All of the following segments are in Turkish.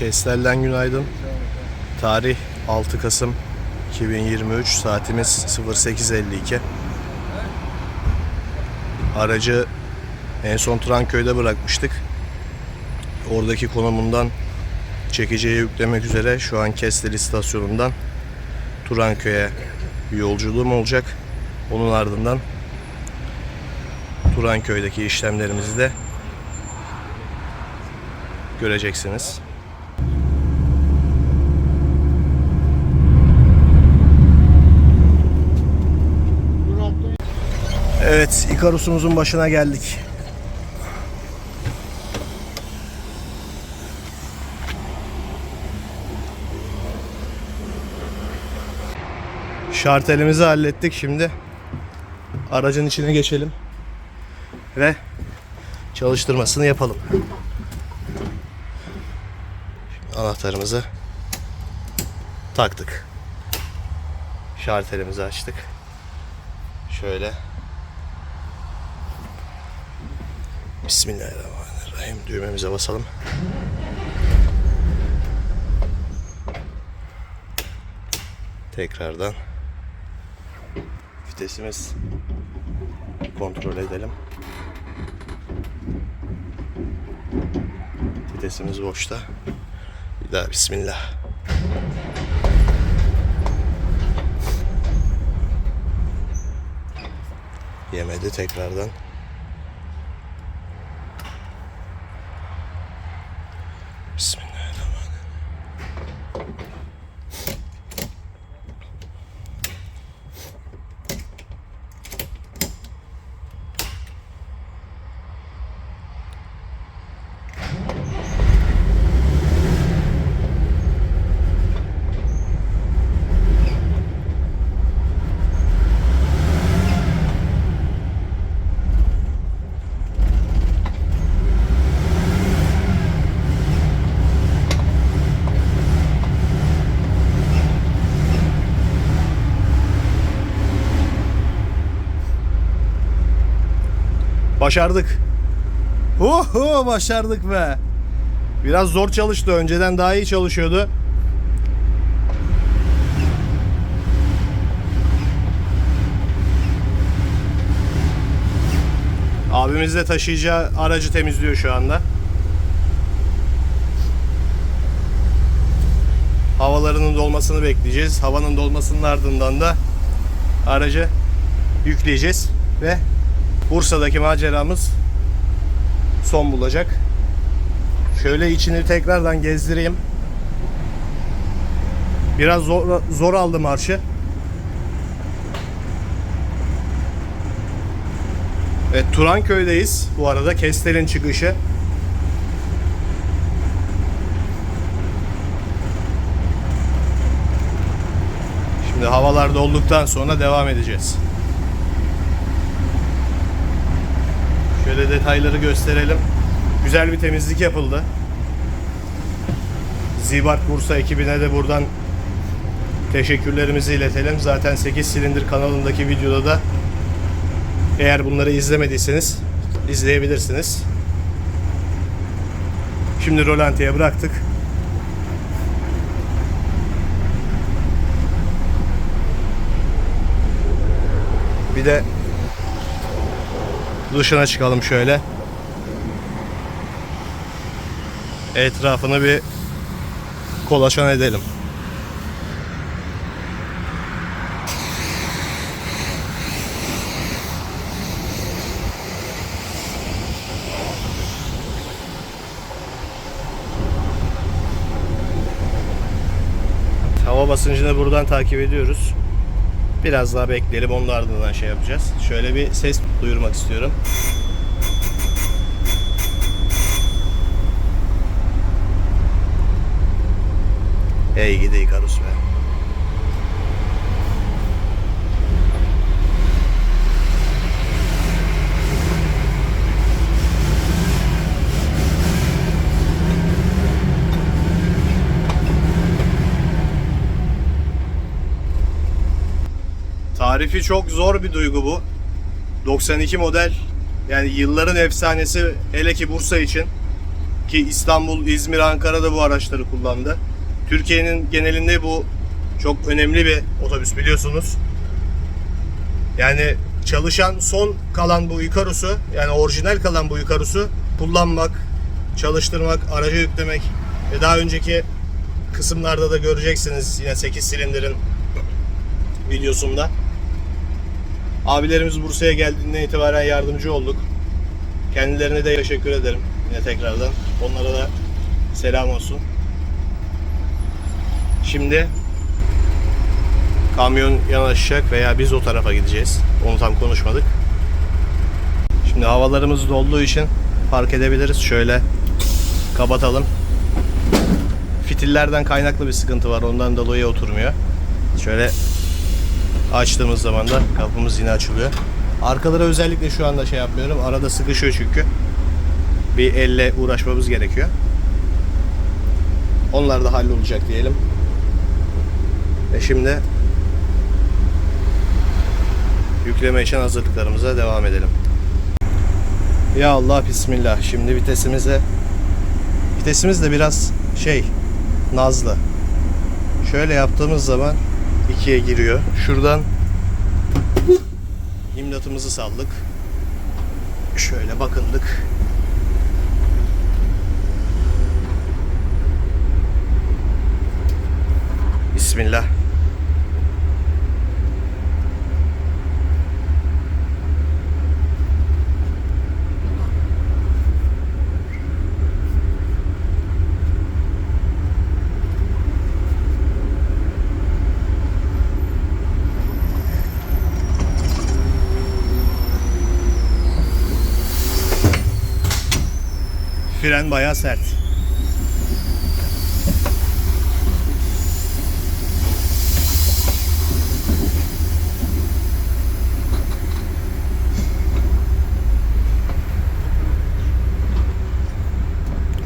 Kestel'den günaydın. Tarih 6 Kasım 2023. Saatimiz 08.52. Aracı en son Tranköy'de bırakmıştık. Oradaki konumundan çekiciye yüklemek üzere şu an Kestel istasyonundan Turanköy'e bir yolculuğum olacak. Onun ardından Turanköy'deki işlemlerimizi de göreceksiniz. Evet, Ikarus'umuzun başına geldik. Şartelimizi hallettik şimdi. Aracın içine geçelim. Ve çalıştırmasını yapalım. Anahtarımızı taktık. Şartelimizi açtık. Şöyle. Bismillahirrahmanirrahim. Düğmemize basalım. Tekrardan vitesimiz kontrol edelim. Vitesimiz boşta. Bir daha bismillah. Yemedi tekrardan. Bismillahirrahmanirrahim. Başardık. Oho başardık be. Biraz zor çalıştı. Önceden daha iyi çalışıyordu. Abimiz de taşıyacağı aracı temizliyor şu anda. Havalarının dolmasını bekleyeceğiz. Havanın dolmasının ardından da aracı yükleyeceğiz ve Bursa'daki maceramız son bulacak. Şöyle içini tekrardan gezdireyim. Biraz zor, zor aldı marşı. Evet Turanköy'deyiz. Bu arada Kestel'in çıkışı. Şimdi havalar dolduktan sonra devam edeceğiz. Şöyle detayları gösterelim. Güzel bir temizlik yapıldı. Zibart Bursa ekibine de buradan teşekkürlerimizi iletelim. Zaten 8 silindir kanalındaki videoda da eğer bunları izlemediyseniz izleyebilirsiniz. Şimdi rolantiye bıraktık. Bir de dışına çıkalım şöyle. Etrafını bir kolaçan edelim. Hava basıncını buradan takip ediyoruz. Biraz daha bekleyelim onun ardından şey yapacağız. Şöyle bir ses duyurmak istiyorum. Hey gidi Ikarus be. Tarifi çok zor bir duygu bu. 92 model yani yılların efsanesi hele ki Bursa için Ki İstanbul, İzmir, Ankara da bu araçları kullandı. Türkiye'nin genelinde bu çok önemli bir otobüs biliyorsunuz. Yani çalışan son kalan bu Ikarus'u yani orijinal kalan bu Ikarus'u kullanmak, çalıştırmak, araca yüklemek ve daha önceki kısımlarda da göreceksiniz yine 8 silindirin videosunda. Abilerimiz Bursa'ya geldiğinden itibaren yardımcı olduk. Kendilerine de teşekkür ederim yine tekrardan. Onlara da selam olsun. Şimdi kamyon yanaşacak veya biz o tarafa gideceğiz. Onu tam konuşmadık. Şimdi havalarımız dolduğu için park edebiliriz. Şöyle kapatalım. Fitillerden kaynaklı bir sıkıntı var. Ondan dolayı oturmuyor. Şöyle açtığımız zaman da kapımız yine açılıyor. Arkalara özellikle şu anda şey yapmıyorum. Arada sıkışıyor çünkü. Bir elle uğraşmamız gerekiyor. Onlar da hallolacak diyelim. Ve şimdi yükleme için hazırlıklarımıza devam edelim. Ya Allah bismillah. Şimdi vitesimize vitesimiz de biraz şey nazlı. Şöyle yaptığımız zaman ikiye giriyor. Şuradan imdatımızı saldık. Şöyle bakındık. Bismillah. Fren bayağı sert.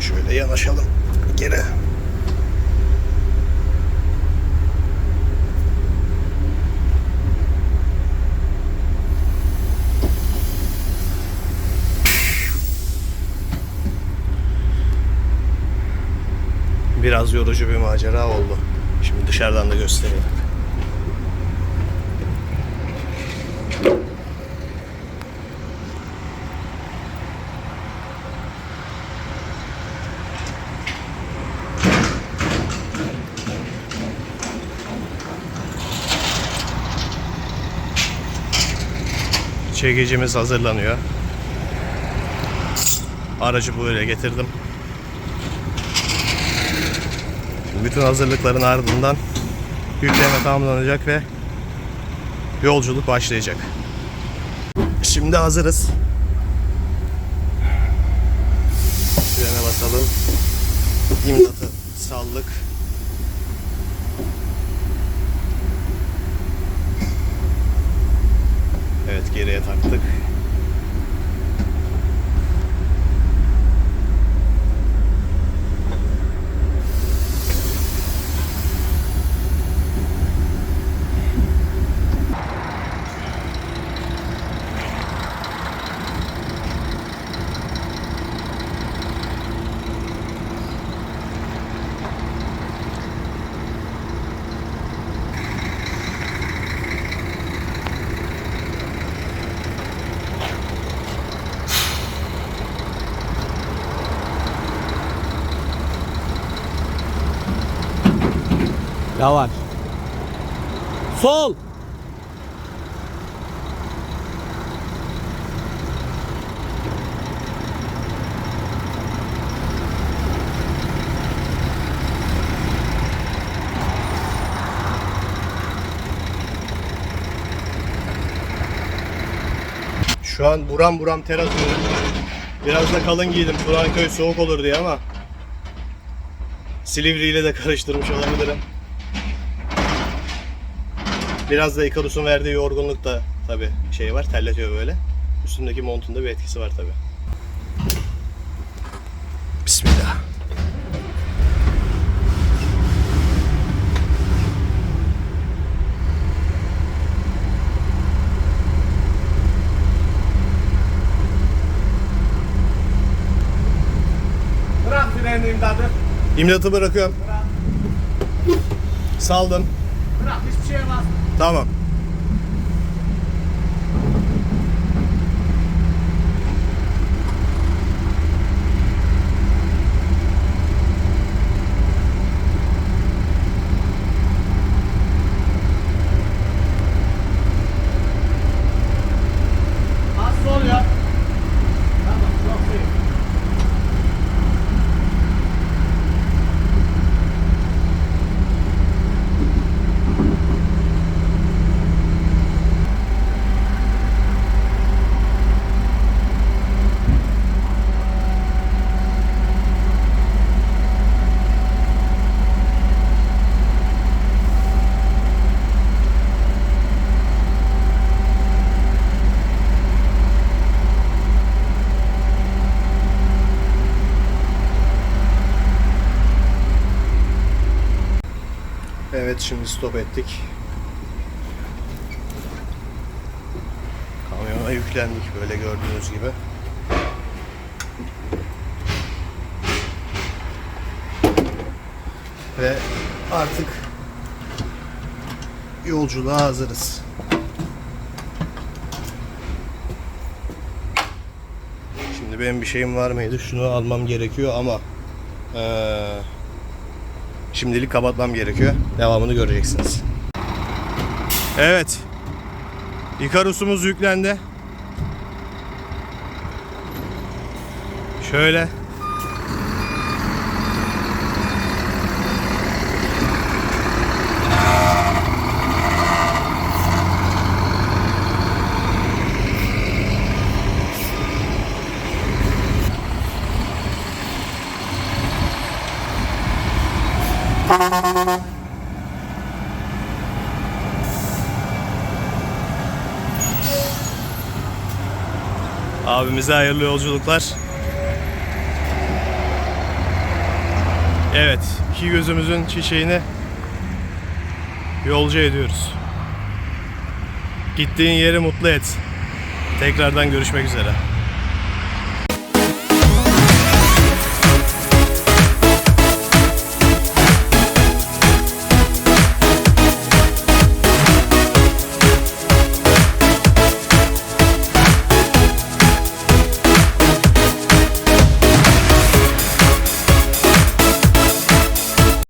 Şöyle yanaşalım geri. Biraz yorucu bir macera oldu. Şimdi dışarıdan da göstereyim. Çekicimiz hazırlanıyor. Aracı böyle getirdim. Bütün hazırlıkların ardından yükleme tamamlanacak ve yolculuk başlayacak. Şimdi hazırız. Frene basalım. İmdatı sallık. Evet geriye taktık. Yavaş. Sol. Şu an buram buram ter atıyorum. Biraz da kalın giydim. Turanköy soğuk olur diye ama Silivri ile de karıştırmış olabilirim. Biraz da Ikarus'un verdiği yorgunluk da tabi şey var, terletiyor böyle. Üstündeki montunda bir etkisi var tabi. Bismillah. İmdatı bırakıyorum. Saldım. Bırak hiçbir şeye basma. Tamam. Az sol yap. Tamam çok iyi. Evet şimdi stop ettik. Kamyona yüklendik böyle gördüğünüz gibi. Ve artık yolculuğa hazırız. Şimdi benim bir şeyim var mıydı? Şunu almam gerekiyor ama eee Şimdilik kapatmam gerekiyor. Devamını göreceksiniz. Evet. Ikarus'umuz yüklendi. Şöyle. Abimize hayırlı yolculuklar. Evet, iki gözümüzün çiçeğini yolcu ediyoruz. Gittiğin yeri mutlu et. Tekrardan görüşmek üzere.